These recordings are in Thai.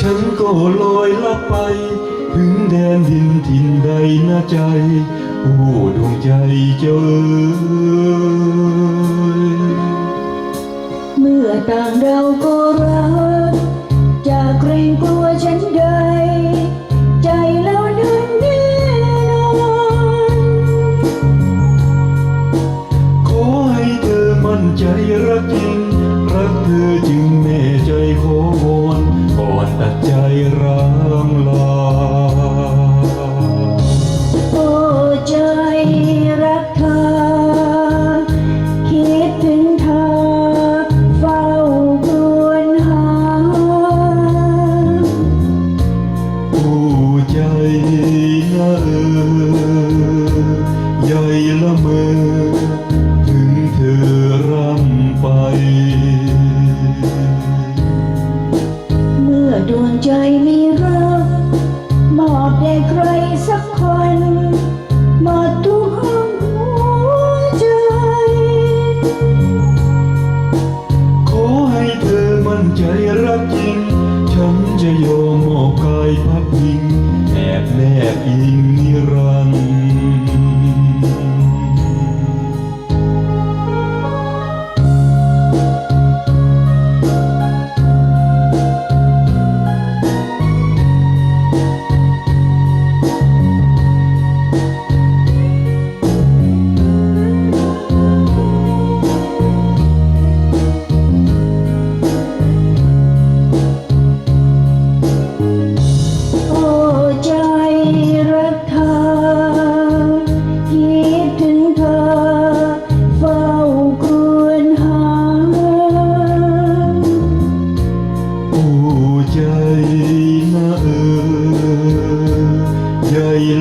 ฉันก็ลอยลับไป ถึงแดนดินถิ่นใดนะใจ โอ้ดวงใจเจ้าเอ๋ยเมื่อต่างเราก็รัก ถึงเมื่อดวงใจมีรักมอบแด่ใครสักคนมดทุกหัวใจ ขอให้เธอมั่นใจรักจริง ฉันจะยอมมอบกายพักพิงแอบแนง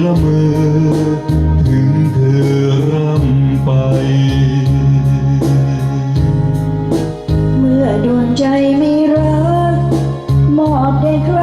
ละมือ ถึงเธอร่ำไป เมื่อดวงใจไม่รักมอบแด่ใคร